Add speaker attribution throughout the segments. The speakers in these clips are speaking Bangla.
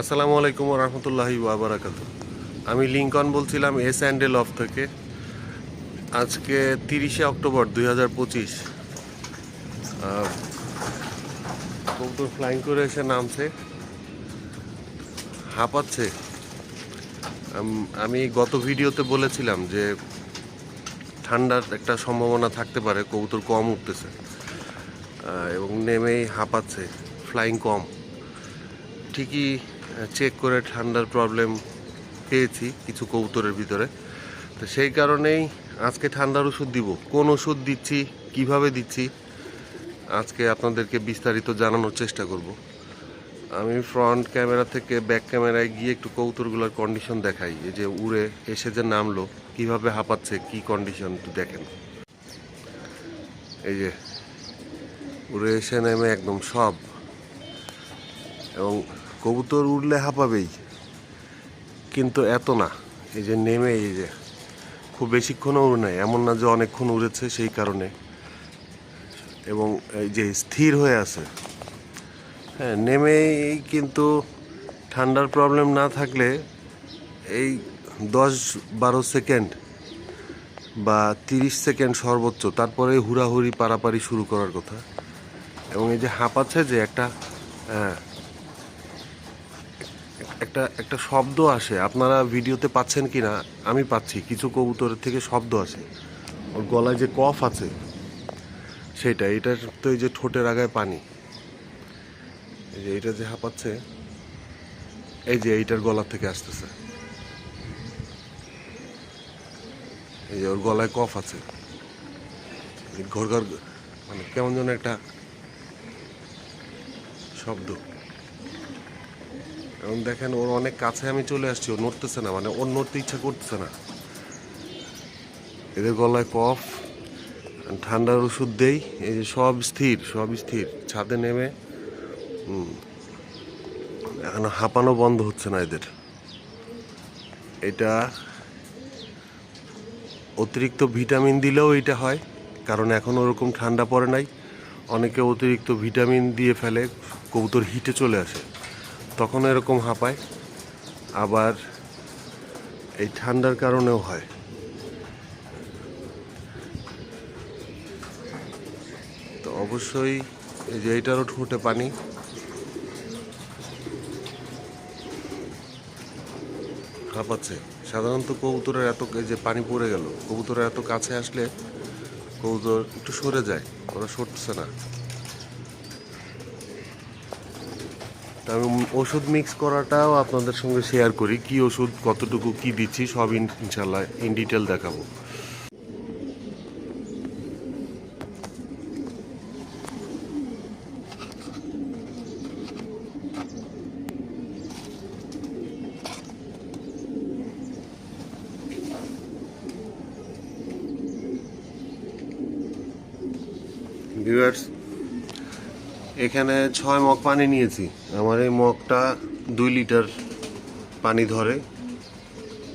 Speaker 1: আসসালামু আলাইকুম রহমতুল্লাহি ওয়াবারাকাতু। আমি লিঙ্কন বলছিলাম এস অ্যান্ডেল অফ থেকে। আজকে তিরিশে অক্টোবর দুই হাজার পঁচিশ ফ্লাইং করে এসে নামছে। হাঁপাচ্ছে। আমি গত ভিডিওতে বলেছিলাম যে ঠান্ডার একটা সম্ভাবনা থাকতে পারে, কবুতর কম উঠতেছে। এবং নেমেই হাঁপাচ্ছে ফ্লাইং কম। ঠিকই চেক করে ঠান্ডার প্রবলেম পেয়েছি কিছু কবুতরের ভিতরে। তো সেই কারণেই আজকে ঠান্ডার ওষুধ দিব। কোন ওষুধ দিচ্ছি, কীভাবে দিচ্ছি, আজকে আপনাদেরকে বিস্তারিত জানানোর চেষ্টা করব। আমি ফ্রন্ট ক্যামেরা থেকে ব্যাক ক্যামেরায় গিয়ে একটু কবুতরগুলোর কন্ডিশন দেখাই। এই যে উড়ে এসে যে নামলো, কীভাবে হাঁপাচ্ছে, কি কন্ডিশন একটু দেখেন। এই যে উড়ে এসে নেমে একদম সব। এবং কবুতর উড়লে হাঁপাবেই। কিন্তু এত না, এই যে নেমে এই যে খুব বেশিক্ষণও উড়ে নাই, এমন না যে অনেকক্ষণ উড়েছে সেই কারণে। এবং এই যে স্থির হয়ে আছে। হ্যাঁ নেমেই কিন্তু ঠান্ডার প্রবলেম না থাকলে এই দশ বারো সেকেন্ড বা তিরিশ সেকেন্ড সর্বোচ্চ, তারপরে হুড়াহুড়ি, পারাপারি শুরু করার কথা। এবং এই যে হাঁপাচ্ছে যে একটা হ্যাঁ একটা একটা শব্দ আসে। আপনারা ভিডিওতে পাচ্ছেন কি না আমি পাচ্ছি। কিছু কবুতরের থেকে শব্দ আসে। ওর গলায় যে কফ আছে সেটা এটার তো এই যে ঠোঁটের আগায় পানি। এই যে এটা যে হাঁপাচ্ছে, এই যে এইটার গলা থেকে আসতেছে। এই যে ওর গলায় কফ আছে। ঘর ঘর মানে কেমন যেন একটা শব্দ। এবং দেখেন ওর অনেক কাছে আমি চলে আসছি, ও নড়তেছে না মানে ওর নড়তে ইচ্ছা করতেছে না। এদের গলায় কফ ঠান্ডার ওষুধ দেই, এই যে সব স্থির সব স্থির, ছাদে নেমে এখন হাঁপানো বন্ধ হচ্ছে না এদের। এটা অতিরিক্ত ভিটামিন দিলেও এটা হয়, কারণ এখন ওরকম ঠান্ডা পড়ে নাই। অনেকে অতিরিক্ত ভিটামিন দিয়ে ফেলে, কবুতর হিটে চলে আসে। তখন এরকম হাঁপায়, আবার এই ঠান্ডার কারণেও হয়। তো অবশ্যই এই যে এইটারও ঠোঁটে পানি। হাঁপাচ্ছে। সাধারণত কবুতরের এত যে পানি পড়ে গেল, কবুতরের এত কাছে আসলে কবুতর একটু সরে যায়, ওরা সরতেছে না। আমি ওষুধ মিক্স করাটাও আপনাদের সঙ্গে শেয়ার করি। কি ওষুধ, কতটুকু, কি দিচ্ছি সব ইন- ইনশাল্লাহ ইন ডিটেল দেখাবো। এখানে ছয় মগ পানি নিয়েছি। আমার এই মগটা দুই লিটার পানি ধরে।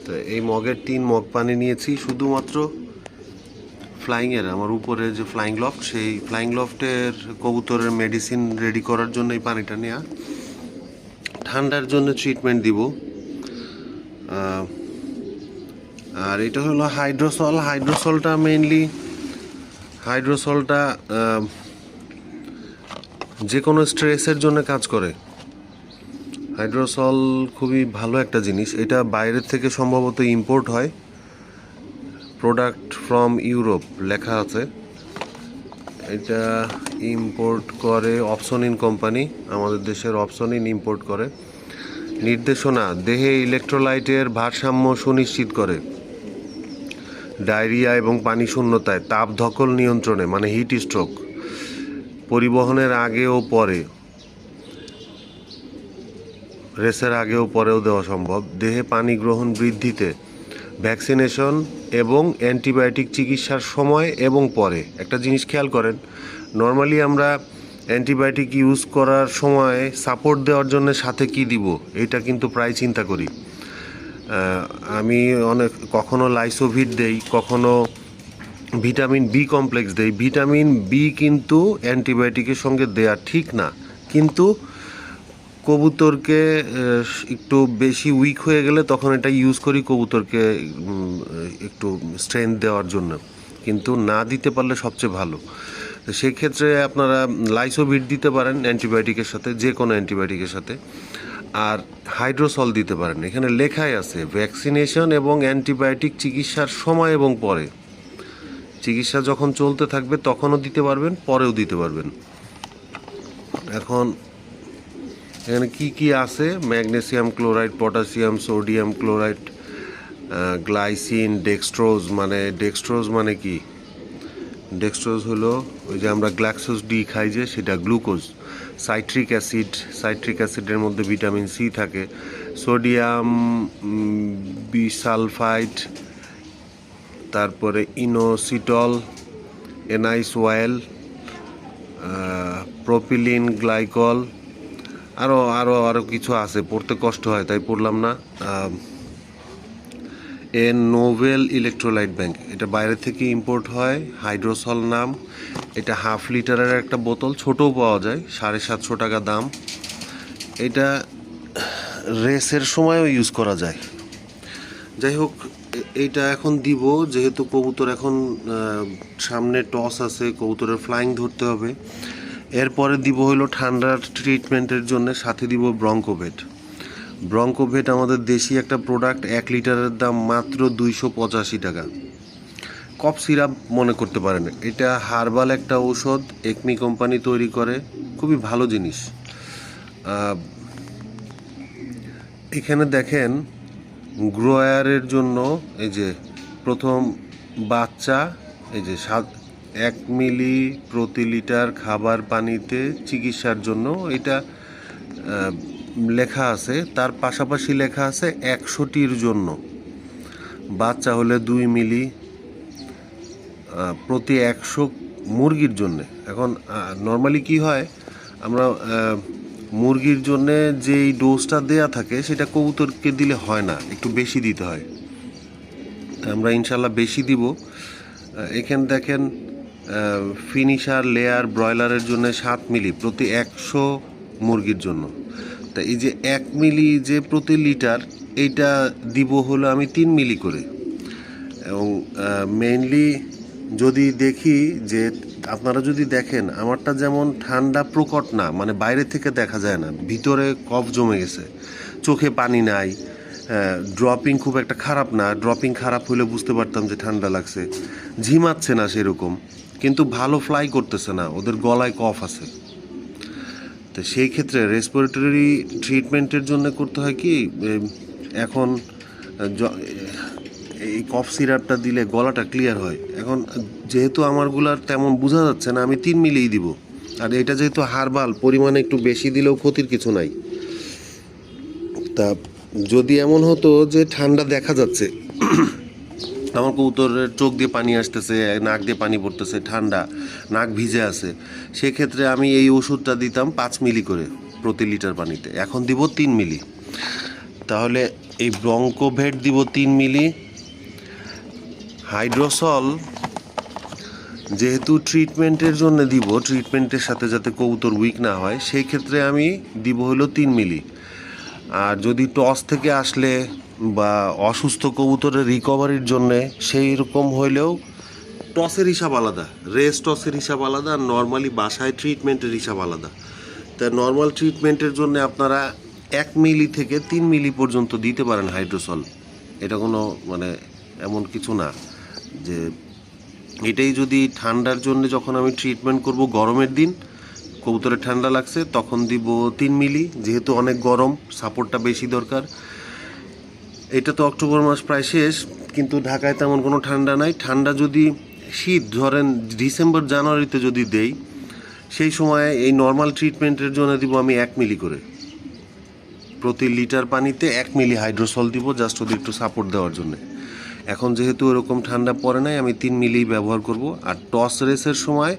Speaker 1: তো এই মগের তিন মগ পানি নিয়েছি, শুধুমাত্র ফ্লাইংয়ের আমার উপরে যে ফ্লাইং লফট সেই ফ্লাইং লফটের কবুতরের মেডিসিন রেডি করার জন্য এই পানিটা নেওয়া ঠান্ডার জন্য ট্রিটমেন্ট দিব। আর এটা হলো হাইড্রোসল হাইড্রোসলটা মেইনলি হাইড্রোসলটা যে কোনো স্ট্রেসের জন্য কাজ করে। হাইড্রোসল খুবই ভালো একটা জিনিস। এটা বাইরের থেকে সম্ভবত ইম্পোর্ট হয়। প্রোডাক্ট ফ্রম ইউরোপ লেখা আছে। এটা ইম্পোর্ট করে অপসনিন কোম্পানি। আমাদের দেশের অপসনিন ইম্পোর্ট করে। নির্দেশনা, দেহে ইলেকট্রোলাইটের ভারসাম্য সুনিশ্চিত করে। ডায়রিয়া এবং পানি শূন্যতায়, তাপ ধকল নিয়ন্ত্রণে মানে হিট স্ট্রোক। পরিবহনের আগে ও পরে, রেসের আগে ও পরেও দেওয়া সম্ভব। দেহে পানি গ্রহণ বৃদ্ধিতে, ভ্যাকসিনেশন এবং অ্যান্টিবায়োটিক চিকিৎসার সময় এবং পরে। একটা জিনিস খেয়াল করেন, নর্মালি আমরা অ্যান্টিবায়োটিক ইউজ করার সময় সাপোর্ট দেওয়ার জন্য সাথে কি দিব, এটা কিন্তু প্রায় চিন্তা করি। আমি অনেক, কখনো লাইসোভিট দেই, কখনো ভিটামিন বি কমপ্লেক্স দেই ভিটামিন বি কিন্তু অ্যান্টিবায়োটিকের সঙ্গে দেয়া ঠিক না। কিন্তু কবুতরকে একটু বেশি উইক হয়ে গেলে তখন এটা ইউজ করি কবুতরকে একটু স্ট্রেংথ দেওয়ার জন্য। কিন্তু না দিতে পারলে সবচেয়ে ভালো। সেক্ষেত্রে আপনারা লাইসোভিট দিতে পারেন অ্যান্টিবায়োটিকের সাথে, যে কোনো অ্যান্টিবায়োটিকের সাথে। আর হাইড্রোসল দিতে পারেন। এখানে লেখাই আছে ভ্যাকসিনেশন এবং অ্যান্টিবায়োটিক চিকিৎসার সময় এবং পরে। চিকিৎসা যখন চলতে থাকবে, তখনও দিতে পারবেন, পরেও দিতে পারবেন। এখন এখানে কি কি আছে? Magnesium chloride potassium sodium chloride glycine, dextrose মানে ডেক্সট্রোজ মানে কি? ডেক্সট্রোজ হলো ওই যে আমরা গ্ল্যাক্সোস ডি খাই যে, সেটা গ্লুকোজ। সাইট্রিক অ্যাসিড, সাইট্রিক অ্যাসিডের মধ্যে ভিটামিন সি থাকে। সোডিয়াম বিসালফাইড তারপরে inositol anise oil propylene, glycol আরও আরও আরও কিছু আছে, পড়তে কষ্ট হয়, তাই পড়লাম না। এ নোভেল ইলেকট্রোলাইট ব্যাংক, এটা বাইরে থেকে ইম্পোর্ট হয়, হাইড্রোসল নাম, এটা হাফ লিটারের একটা বোতল, ছোটও পাওয়া যায়, সাড়ে সাতশো টাকা দাম। এটা রেসের সময়ও ইউজ করা যায়। যাই হোক এইটা এখন দিব, যেহেতু কবুতর এখন সামনে টস আছে, কবুতরের ফ্লাইং ধরতে হবে। এরপরে দিব হলো ঠান্ডার ট্রিটমেন্টের জন্য, সাথে দিব ব্রঙ্কোভেট ব্রঙ্কোভেট আমাদের দেশি একটা প্রোডাক্ট এক লিটারের দাম মাত্র দুইশো পঁচাশি টাকা। কফ সিরাপ মনে করতে পারেন। এটা হার্বাল একটা ঔষধ, একমি কোম্পানি তৈরি করে, খুবই ভালো জিনিস। এখানে দেখেন গ্রোয়ারের জন্য এই যে প্রথম বাচ্চা, এই যে সাত, এক মিলি প্রতি লিটার খাবার পানিতে চিকিৎসার জন্য এটা লেখা আছে। তার পাশাপাশি লেখা আছে একশোটির জন্য। বাচ্চা হলে দুই মিলি প্রতি একশো মুরগির জন্যে। এখন নর্মালি কি হয়, আমরা মুরগির জন্যে যেই ডোজটা দেয়া থাকে, সেটা কবুতরকে দিলে হয় না, একটু বেশি দিতে হয়। তা আমরা ইনশাল্লাহ বেশি দিব। এখানে দেখেন ফিনিশার লেয়ার ব্রয়লারের জন্য সাত মিলি প্রতি একশো মুরগির জন্য। তা এই যে এক মিলি যে প্রতি লিটার, এইটা দিব হলো আমি তিন মিলি করে। এবং মেইনলি যদি দেখি যে আপনারা যদি দেখেন, আমারটা যেমন ঠান্ডা প্রকট না মানে বাইরে থেকে দেখা যায় না, ভিতরে কফ জমে গেছে, চোখে পানি নাই ড্রপিং খুব একটা খারাপ না ড্রপিং খারাপ হলে বুঝতে পারতাম যে ঠান্ডা লাগছে, ঝিমাচ্ছে না সেরকম, কিন্তু ভালো ফ্লাই করতেছে না, ওদের গলায় কফ আছে। তো সেই ক্ষেত্রে রেসপিরেটরি ট্রিটমেন্টের জন্য করতে হয় কি এখন এই কফ সিরাপটা দিলে গলাটা ক্লিয়ার হয়। এখন যেহেতু আমারগুলার তেমন বোঝা যাচ্ছে না, আমি তিন মিলিই দিব। আর এটা যেহেতু হারবাল, পরিমাণে একটু বেশি দিলেও ক্ষতির কিছু নাই। তা যদি এমন হতো যে ঠান্ডা দেখা যাচ্ছে, আমার কবুতরের চোখ দিয়ে পানি আসতেছে, নাক দিয়ে পানি পড়তেছে, ঠান্ডা, নাক ভিজে আছে, সেক্ষেত্রে আমি এই ওষুধটা দিতাম পাঁচ মিলি করে প্রতি লিটার পানিতে। এখন দিব তিন মিলি। তাহলে এই ব্রঙ্কোভেট দিব তিন মিলি। হাইড্রোসল যেহেতু ট্রিটমেন্টের জন্য দিব ট্রিটমেন্টের সাথে যাতে কবুতর উইক না হয়, সেই ক্ষেত্রে আমি দিব হলো তিন মিলি। আর যদি টস থেকে আসলে বা অসুস্থ কবুতরের রিকভারির জন্যে সেই রকম হইলেও টসের হিসাব আলাদা রেস টসের হিসাব আলাদা আর নর্মালি বাসায় ট্রিটমেন্টের হিসাব আলাদা। তা নর্মাল ট্রিটমেন্টের জন্য আপনারা এক মিলি থেকে তিন মিলি পর্যন্ত দিতে পারেন হাইড্রোসল। এটা কোনো মানে এমন কিছু না। যে এটাই যদি ঠান্ডার জন্য যখন আমি ট্রিটমেন্ট করব গরমের দিন, কবুতরে ঠান্ডা লাগছে, তখন দিব তিন মিলি, যেহেতু অনেক গরম সাপোর্টটা বেশি দরকার। এটা তো অক্টোবর মাস প্রায় শেষ, কিন্তু ঢাকায় তেমন কোনো ঠান্ডা নাই। ঠান্ডা যদি শীত ধরেন, ডিসেম্বর, জানুয়ারিতে যদি দেই, সেই সময় এই নর্মাল ট্রিটমেন্টের জন্য দিব আমি এক মিলি করে। প্রতি লিটার পানিতে এক মিলি হাইড্রোসল দিব জাস্ট ওদের একটু সাপোর্ট দেওয়ার জন্য। এখন যেহেতু এরকম ঠান্ডা পড়ে নাই, আমি তিন মিলি ব্যবহার করব। আর টস রেসের সময়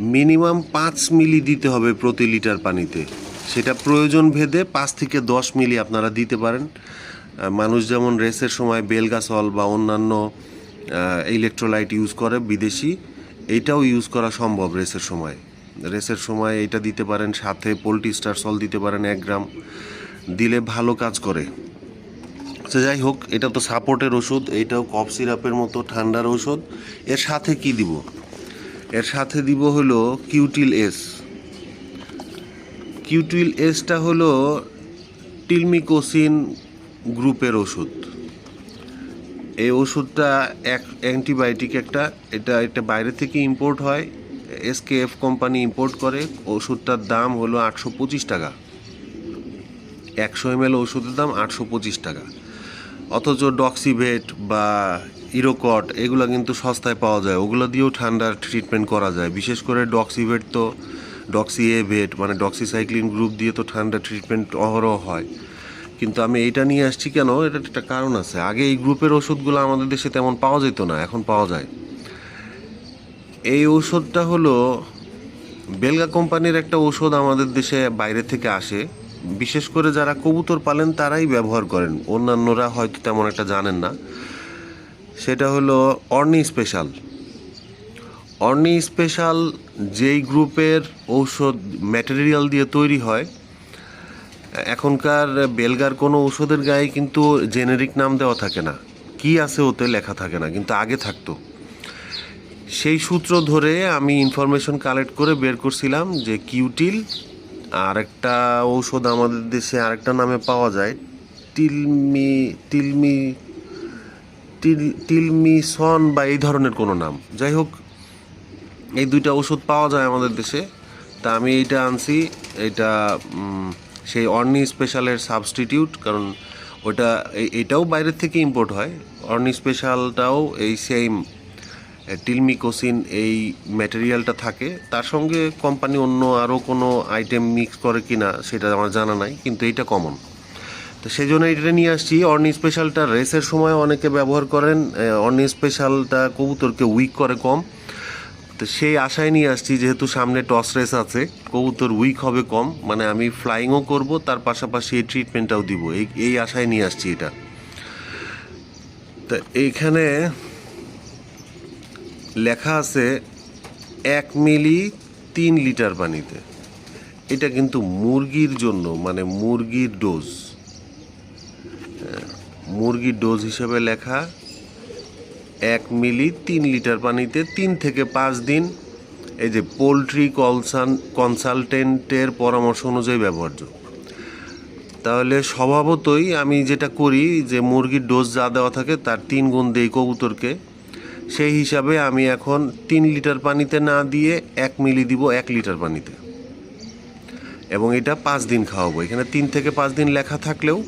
Speaker 1: মিনিমাম পাঁচ মিলি দিতে হবে প্রতি লিটার পানিতে। সেটা প্রয়োজন ভেদে পাঁচ থেকে দশ মিলি আপনারা দিতে পারেন। মানুষ যেমন রেসের সময় বেলগাসল বা অন্যান্য ইলেকট্রোলাইট ইউজ করে, বিদেশি, এইটাও ইউজ করা সম্ভব রেসের সময়। রেসের সময় এটা দিতে পারেন, সাথে পোলট্রি স্টার সল দিতে পারেন এক গ্রাম। দিলে ভালো কাজ করে। তো যাই হোক, এটা তো সাপোর্টের ওষুধ এইটাও কফ সিরাপের মতো ঠান্ডার ওষুধ। এর সাথে কি দিব? এর সাথে দিব হলো কিউটিল এস। কিউটিল এসটা হলো টিলমিকোসিন গ্রুপের ওষুধ। এই ওষুধটা এক অ্যান্টিবায়োটিক একটা, এটা এটা বাইরে থেকে ইম্পোর্ট হয়। এসকেএফ কোম্পানি ইম্পোর্ট করে, ওষুধটার দাম হলো আটশো পঁচিশ টাকা। একশো এম এল ওষুধের দাম আটশো পঁচিশ টাকা। অথচ ডক্সিভেট বা ইরোকট, এগুলো কিন্তু সস্তায় পাওয়া যায়। ওগুলো দিয়েও ঠান্ডার ট্রিটমেন্ট করা যায়। বিশেষ করে ডক্সিভেট তো ডক্সি এ ভেট মানে ডক্সিসাইক্লিন গ্রুপ দিয়ে তো ঠান্ডা ট্রিটমেন্ট অহরহ হয়। কিন্তু আমি এইটা নিয়ে আসছি কেন? এটা একটা কারণ আছে। আগে এই গ্রুপের ওষুধগুলো আমাদের দেশে তেমন পাওয়া যেত না, এখন পাওয়া যায়। এই ওষুধটা হলো, বেলগা কোম্পানির একটা ওষুধ আমাদের দেশে বাইরে থেকে আসে। বিশেষ করে যারা কবুতর পালেন, তারাই ব্যবহার করেন। অন্যান্যরা হয়তো তেমন একটা জানেন না। সেটা হলো অর্নি স্পেশাল। অর্নি স্পেশাল যেই গ্রুপের ঔষধ ম্যাটেরিয়াল দিয়ে তৈরি হয়, এখনকার বেলগার কোনো ঔষধের গায়ে কিন্তু জেনেরিক নাম দেওয়া থাকে না। কি আছে ওতে লেখা থাকে না, কিন্তু আগে থাকতো। সেই সূত্র ধরে আমি ইনফরমেশন কালেক্ট করে বের করছিলাম যে কিউটিল আর একটা ঔষধ আমাদের দেশে আরেকটা নামে পাওয়া যায়। টিলমি টিলমি টিল টিলমিসন বা এই ধরনের কোনো নাম। যাই হোক, এই দুইটা ওষুধ পাওয়া যায় আমাদের দেশে। তা আমি এইটা আনছি এটা সেই অর্নি স্পেশালের সাবস্টিটিউট, কারণ ওটা এটাও বাইরের থেকে ইম্পোর্ট হয়। অর্নি স্পেশালটাও এই সেম টিলমিকোসিন এই ম্যাটেরিয়ালটা থাকে। তার সঙ্গে কোম্পানি অন্য আরও কোনো আইটেম মিক্স করে কি না সেটা আমার জানা নাই, কিন্তু এইটা কমন তো সেই জন্য এটা নিয়ে আসছি। অর্নি স্পেশালটা রেসের সময় অনেকে ব্যবহার করেন অর্নি স্পেশালটা কবুতরকে উইক করে কম। তো সেই আশায় নিয়ে আসছি, যেহেতু সামনে টস রেস আছে, কবুতর উইক হবে কম মানে আমি ফ্লাইংও করব, তার পাশাপাশি এই ট্রিটমেন্টটাও দিব। এই এই আশায় নিয়ে আসছি এটা। তা এইখানে লেখা আছে এক মিলি তিন লিটার পানিতে। এটা কিন্তু মুরগির জন্য মানে মুরগির ডোজ। হ্যাঁ, মুরগির ডোজ হিসেবে লেখা এক মিলি তিন লিটার পানিতে তিন থেকে পাঁচ দিন। এই যে পোলট্রি কলসান কনসালটেন্টের পরামর্শ অনুযায়ী ব্যবহার্য। তাহলে স্বভাবতই আমি যেটা করি যে মুরগির ডোজ যা দেওয়া থাকে তার তিন গুণ দেই কবুতরকে। সেই হিসাবে আমি এখন তিন লিটার পানিতে না দিয়ে এক মিলি দিব এক লিটার পানিতে। এবং এটা পাঁচ দিন খাওয়াবো। এখানে তিন থেকে পাঁচ দিন লেখা থাকলেও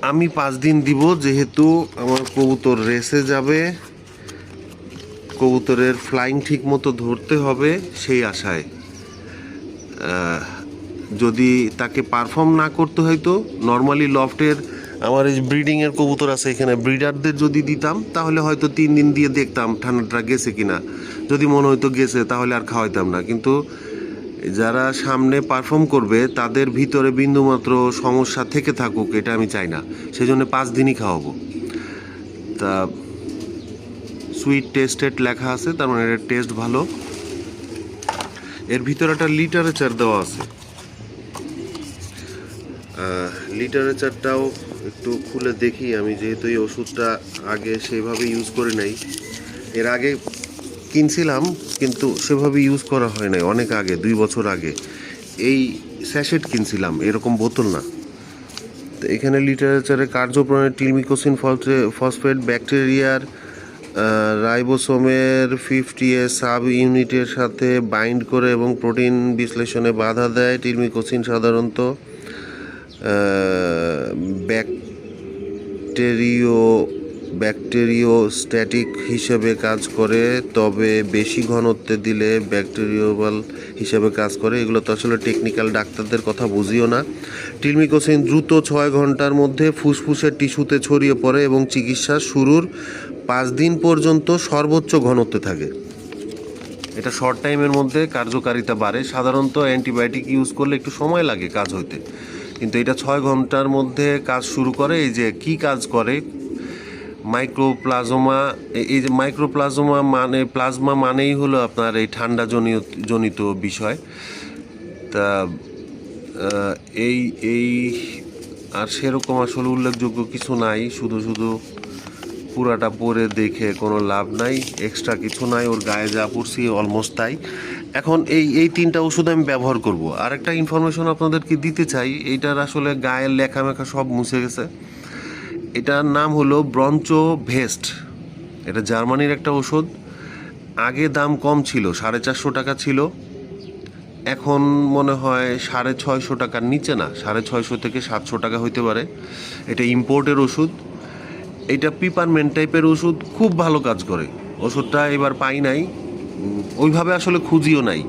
Speaker 1: আমি পাঁচ দিন দিব, যেহেতু আমার কবুতর রেসে যাবে, কবুতরের ফ্লাইং ঠিক মতো ধরতে হবে সেই আশায়। যদি তাকে পারফর্ম না করতে হয়তো নর্মালি লফটের আমার এই ব্রিডিংয়ের কবুতর আছে এখানে। ব্রিডারদের যদি দিতাম, তাহলে হয়তো তিন দিন দিয়ে দেখতাম ঠান্ডাটা গেছে কিনা। যদি মনে হয়তো গেছে, তাহলে আর খাওয়াইতাম না। কিন্তু যারা সামনে পারফর্ম করবে, তাদের ভিতরে বিন্দুমাত্র সমস্যা থেকে থাকুক, এটা আমি চাই না। সেই জন্য পাঁচ দিনই খাওয়াবো। তা সুইট টেস্টেড লেখা আছে, তার মানে এর টেস্ট ভালো। এর ভিতরে একটা লিটারেচার দেওয়া আছে। লিটারেচারটাও একটু খুলে দেখি, আমি যেহেতু এই ওষুধটা আগে সেভাবে ইউজ করি নাই। এর আগে কিনছিলাম, কিন্তু সেভাবে ইউজ করা হয় নাই, অনেক আগে, দুই বছর আগে। এই স্যাশেট কিনছিলাম, এরকম বোতল না। তো এখানে লিটারেচারে কার্যপ্রণালী টিলমিকোসিন ফসফেট ব্যাকটেরিয়ার রাইবোসোমের ফিফটি এ সাব ইউনিটের সাথে বাইন্ড করে এবং প্রোটিন বিশ্লেষণে বাধা দেয়। টিলমিকোসিন সাধারণত ব্যাকটেরিও, ব্যাকটেরিওস্ট্যাটিক হিসেবে কাজ করে, তবে বেশি ঘনত্বে দিলে ব্যাকটেরিওবাল হিসেবে কাজ করে। এগুলো তো আসলে টেকনিক্যাল ডাক্তারদের কথা বুঝিও না। টিলমিকোসিন দ্রুত ছয় ঘণ্টার মধ্যে ফুসফুসের টিস্যুতে ছড়িয়ে পড়ে এবং চিকিৎসা শুরুর পাঁচ দিন পর্যন্ত সর্বোচ্চ ঘনত্বে থাকে। এটা শর্ট টাইমের মধ্যে কার্যকারিতা বাড়ে। সাধারণত অ্যান্টিবায়োটিক ইউজ করলে একটু সময় লাগে কাজ হইতে। কিন্তু এটা ছয় ঘণ্টার মধ্যে কাজ শুরু করে, এই যে কি কাজ করে? মাইক্রোপ্লাজমা এই যে মাইক্রোপ্লাজমা মানে প্লাজমা মানেই হলো আপনার এই ঠান্ডা জনিত জনিত বিষয়। তা এই এই আর সেরকম আসলে উল্লেখযোগ্য কিছু নাই, শুধু শুধু পুরাটা পরে দেখে কোনো লাভ নাই এক্সট্রা কিছু নাই, ওর গায়ে যা পড়ছি অলমোস্ট তাই। এখন এই এই তিনটা ওষুধ আমি ব্যবহার করব। আর একটা ইনফরমেশন আপনাদেরকে দিতে চাই, এইটার আসলে গায়ের লেখা মেখা সব মুছে গেছে। এটার নাম হলো ব্রঞ্চো ভেস্ট এটা জার্মানির একটা ওষুধ। আগে দাম কম ছিল, সাড়ে চারশো টাকা ছিল। এখন মনে হয় সাড়ে ছয়শো টাকার নিচে না, সাড়ে ছয়শো থেকে সাতশো টাকা হইতে পারে। এটা ইম্পোর্টের ওষুধ। এটা পিপারমেন্ট টাইপের ওষুধ, খুব ভালো কাজ করে। ওষুধটা এবার পাই নাই। ওইভাবে আসলে খুঁজিও নাই।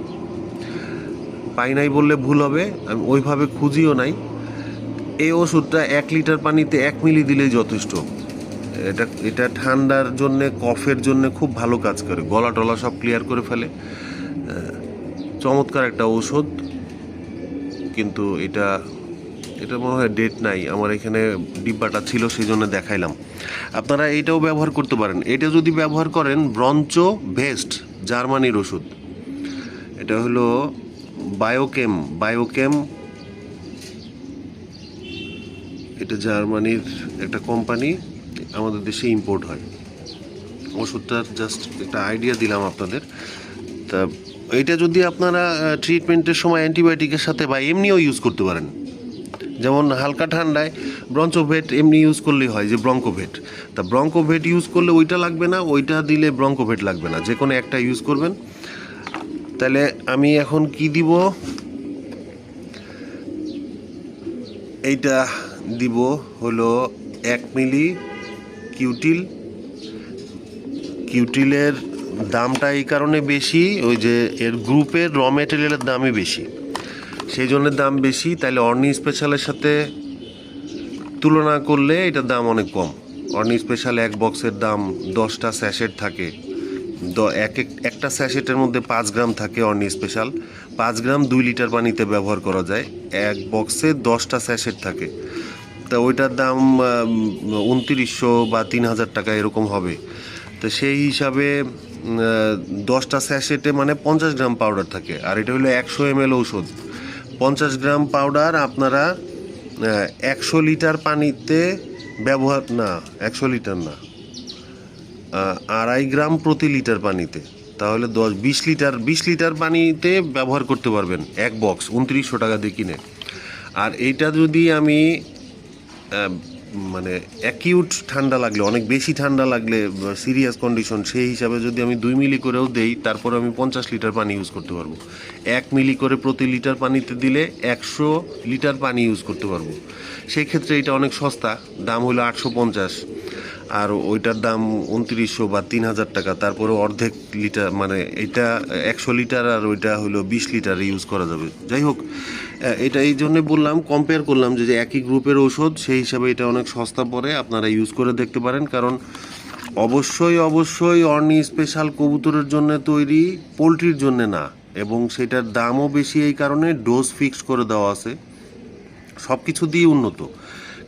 Speaker 1: পাই নাই বললে ভুল হবে, আমি ওইভাবে খুঁজিও নাই। এই ওষুধটা এক লিটার পানিতে এক মিলি দিলেই যথেষ্ট। এটা এটা ঠান্ডার জন্য, কফের জন্য খুব ভালো কাজ করে। গলা টলা সব ক্লিয়ার করে ফেলে। চমৎকার একটা ঔষধ কিন্তু এটা এটা মনে হয় ডেট নাই। আমার এখানে ডিব্বাটা ছিল সেই জন্য দেখাইলাম। আপনারা এটাও ব্যবহার করতে পারেন। এটা যদি ব্যবহার করেন, ব্রঞ্চ ভেস্ট জার্মানির ওষুধ। এটা হলো বায়োকেম বায়োকেম। এটা জার্মানির একটা কোম্পানি, আমাদের দেশে ইম্পোর্ট হয়। ওষুধটার জাস্ট একটা আইডিয়া দিলাম আপনাদের। তা এটা যদি আপনারা ট্রিটমেন্টের সময় অ্যান্টিবায়োটিকের সাথে বা এমনিও ইউজ করতে পারেন। যেমন হালকা ঠান্ডায় ব্রঞ্কোভেট এমনি ইউজ করলেই হয়, যে ব্রঙ্কোভেট। তা ব্রঙ্কোভেট ইউজ করলে ওইটা লাগবে না, ওইটা দিলে ব্রঙ্কোভেট লাগবে না। যে কোনো একটা ইউজ করবেন। তাহলে আমি এখন কি দিব? এইটা দিব হলো এক মিলি কিউটিল। কিউটিলের দামটা এই কারণে বেশি, ওই যে এর গ্রুপের র মেটেরিয়ালের দামই বেশি। সেই জন্য দাম বেশি তাহলে অর্নি স্পেশালের সাথে তুলনা করলে এটার দাম অনেক কম। অর্নি স্পেশাল এক বক্সের দাম দশটা স্যাশেট থাকে। দ- এক এক, একটা স্যাশেটের মধ্যে পাঁচ গ্রাম থাকে অর্নি স্পেশাল পাঁচ গ্রাম দুই লিটার পানিতে ব্যবহার করা যায়। এক বক্সে দশটা স্যাশেট থাকে। তা ওইটার দাম উনত্রিশশো বা তিন হাজার টাকা এরকম হবে। তো সেই হিসাবে দশটা স্যাশেটে মানে পঞ্চাশ গ্রাম পাউডার থাকে। আর এটা হলো একশো এম এল ঔষধ। পঞ্চাশ গ্রাম পাউডার আপনারা একশো লিটার পানিতে ব্যবহার, না, একশো লিটার না আড়াই গ্রাম প্রতি লিটার পানিতে। তাহলে দশ, বিশ লিটার বিশ লিটার পানিতে ব্যবহার করতে পারবেন, এক বক্স, উনত্রিশশো টাকা দিয়ে কিনে। আর এইটা যদি আমি মানে অ্যাকিউট ঠান্ডা লাগলে, অনেক বেশি ঠান্ডা লাগলে সিরিয়াস কন্ডিশন সেই হিসাবে যদি আমি দুই মিলি করেও দেই, তারপর আমি পঞ্চাশ লিটার পানি ইউজ করতে পারব। এক মিলি করে প্রতি লিটার পানিতে দিলে একশো লিটার পানি ইউজ করতে পারব। সেই ক্ষেত্রে এটা অনেক সস্তা, দাম হলো আটশো পঞ্চাশ। আর ওইটার দাম উনত্রিশশো বা তিন হাজার টাকা, তারপরে অর্ধেক লিটার মানে এটা একশো লিটার আর ওইটা হলো বিশ লিটার ইউজ করা যাবে। যাই হোক এটা এই জন্যে বললাম কম্পেয়ার করলাম যে একই গ্রুপের ওষুধ সেই হিসাবে এটা অনেক সস্তা পড়ে, আপনারা ইউজ করে দেখতে পারেন। কারণ অবশ্যই অবশ্যই অর্নি স্পেশাল কবুতরের জন্য তৈরি, পোলট্রির জন্য না। এবং সেটার দামও বেশি এই কারণে ডোজ ফিক্স করে দেওয়া আছে। সব কিছু দিয়ে উন্নত।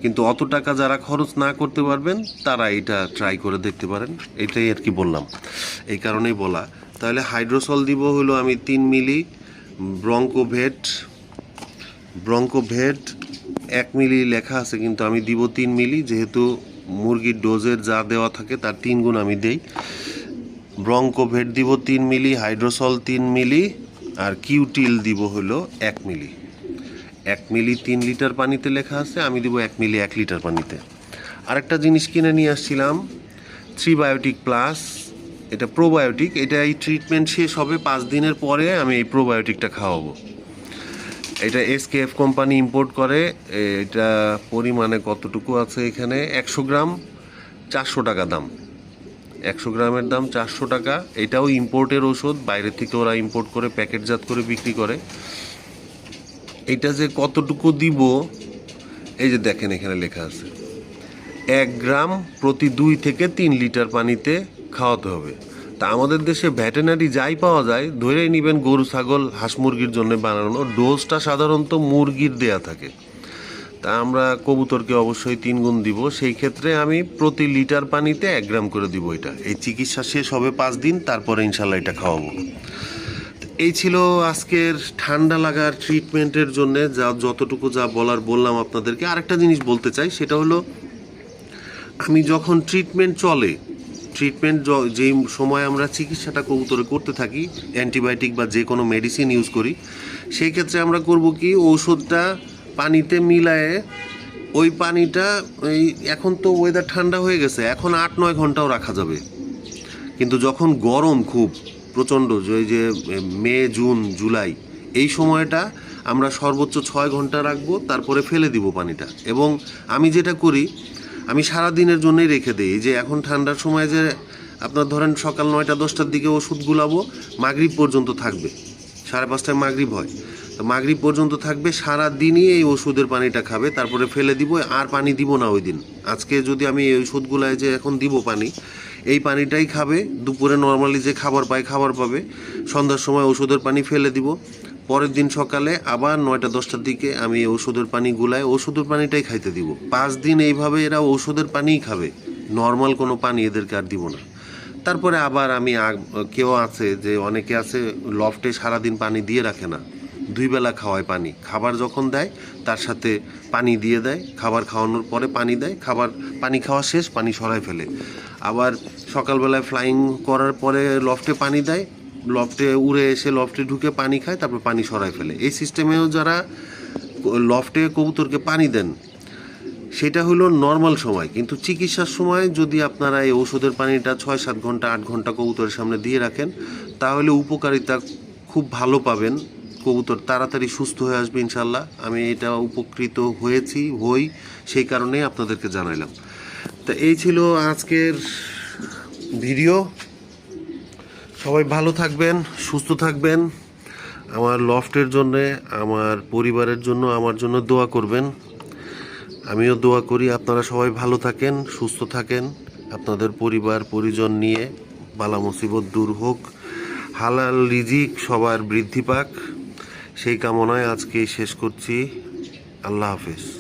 Speaker 1: কিন্তু অত টাকা যারা খরচ না করতে পারবেন, তারা এটা ট্রাই করে দেখতে পারেন। এটাই আর কি বললাম। এই কারণেই বলা। তাহলে হাইড্রোসল দিব হলো আমি তিন মিলি ব্রঙ্কোভেট ব্রঙ্কোভেট এক মিলি লেখা আছে কিন্তু আমি দিব তিন মিলি, যেহেতু মুরগির ডোজের যা দেওয়া থাকে তার তিন গুণ আমি দেই। ব্রঙ্কোভেট দিব তিন মিলি, হাইড্রোসল তিন মিলি, আর কিউটিল দিব হলো এক মিলি। এক মিলি তিন লিটার পানিতে লেখা আছে, আমি দিব এক মিলি এক লিটার পানিতে। আরেকটা জিনিস কিনে নিয়ে আসছিলাম থ্রি বায়োটিক প্লাস, এটা প্রোবায়োটিক এটা এই ট্রিটমেন্ট শেষ হবে পাঁচ দিনের পরে আমি এই প্রোবায়োটিকটা খাওয়াবো। এটা এসকেএফ কোম্পানি ইম্পোর্ট করে, এটা পরিমাণে কতটুকু আছে এখানে? একশো গ্রাম, চারশো টাকা দাম। একশো গ্রামের দাম চারশো টাকা। এটাও ইম্পোর্টের ওষুধ বাইরে থেকে ওরা ইম্পোর্ট করে, প্যাকেটজাত করে বিক্রি করে। এটা যে কতটুকু দিব, এই যে দেখেন এখানে লেখা আছে, এক গ্রাম প্রতি দুই থেকে তিন লিটার পানিতে খাওয়াতে হবে। তা আমাদের দেশে ভেটেনারি যাই পাওয়া যায়, ধরেই নেবেন গরু, ছাগল, হাঁস মুরগির জন্য বানানো ডোজটা সাধারণত মুরগির দেয়া থাকে। তা আমরা কবুতরকে অবশ্যই তিন গুণ দিব, সেই ক্ষেত্রে আমি প্রতি লিটার পানিতে এক গ্রাম করে দিব এটা। এই চিকিৎসা শেষ হবে পাঁচ দিন, তারপরে ইনশাল্লাহ এটা খাওয়াবো। এই ছিল আজকের ঠান্ডা লাগার ট্রিটমেন্টের জন্য যা যতটুকু যা বলার বললাম আপনাদেরকে। আরেকটা জিনিস বলতে চাই, সেটা হলো আমি যখন ট্রিটমেন্ট চলে ট্রিটমেন্ট যেই সময় আমরা চিকিৎসাটা কবুতরে করতে থাকি অ্যান্টিবায়োটিক বা যে কোনো মেডিসিন ইউজ করি, সেই ক্ষেত্রে আমরা করব কি, ঔষধটা পানিতে মিলায়ে ওই পানিটা ওই এখন তো ওয়েদার ঠান্ডা হয়ে গেছে, এখন আট নয় ঘন্টাও রাখা যাবে। কিন্তু যখন গরম খুব প্রচণ্ড যে যে মে, জুন, জুলাই, এই সময়টা আমরা সর্বোচ্চ ছয় ঘণ্টা রাখব, তারপরে ফেলে দিব পানিটা। এবং আমি যেটা করি, আমি সারা দিনের জন্যই রেখে দিই, যে এখন ঠান্ডার সময় যে আপনার ধরেন সকাল নয়টা, দশটার দিকে ওষুধ গুলাবো, মাগরিব পর্যন্ত থাকবে। সাড়ে পাঁচটায় মাগরিব হয়। তো মাগরিব পর্যন্ত থাকবে সারা দিনই এই ওষুধের পানিটা খাবে, তারপরে ফেলে দিব, আর পানি দিব না ওই দিন। আজকে যদি আমি এই ওষুধগুলায় যে এখন দিব পানি এই পানিটাই খাবে। দুপুরে নর্মালি যে খাবার পায় খাবার পাবে। সন্ধ্যার সময় ওষুধের পানি ফেলে দিব। পরের দিন সকালে আবার নয়টা, দশটার দিকে আমি ওষুধের পানি গুলায় ওষুধের পানিটাই খাইতে দিব। পাঁচ দিন এইভাবে এরা ওষুধের পানিই খাবে। নর্মাল কোনো পানি এদেরকে আর দিব না। তারপরে আবার আমি কেউ আছে যে অনেকে আছে লফটে সারাদিন পানি দিয়ে রাখে না। দুই বেলা খাওয়ায় পানি। খাবার যখন দেয়, তার সাথে পানি দিয়ে দেয়। খাবার খাওয়ানোর পরে পানি দেয়। খাবার, পানি খাওয়া শেষ, পানি সরায় ফেলে। আবার সকালবেলায় ফ্লাইং করার পরে লফটে পানি দেয়। লফটে উড়ে এসে লফটে ঢুকে পানি খায়, তারপর পানি সরায় ফেলে। এই সিস্টেমেও যারা লফটে কবুতরকে পানি দেন, সেটা হলো নর্মাল সময়। কিন্তু চিকিৎসার সময় যদি আপনারা এই ওষুধের পানিটা ছয় সাত ঘণ্টা, আট ঘণ্টা কবুতরের সামনে দিয়ে রাখেন, তাহলে উপকারিতা খুব ভালো পাবেন। কবুতর তাড়াতাড়ি সুস্থ হয়ে আসবে ইনশাল্লাহ আমি এটা উপকৃত হয়েছি, হই, সেই কারণেই আপনাদেরকে জানাইলাম। তা এই ছিল আজকের ভিডিও। সবাই ভালো থাকবেন, সুস্থ থাকবেন। আমার লফটের জন্যে, আমার পরিবারের জন্য, আমার জন্য দোয়া করবেন। আমিও দোয়া করি, আপনারা সবাই ভালো থাকেন, সুস্থ থাকেন। আপনাদের পরিবার, পরিজন নিয়ে বালা মুসিবত দূর হোক। হালাল রিজিক সবার বৃদ্ধি পাক। সেই কামনায় আজকে শেষ করছি। আল্লাহ হাফেজ।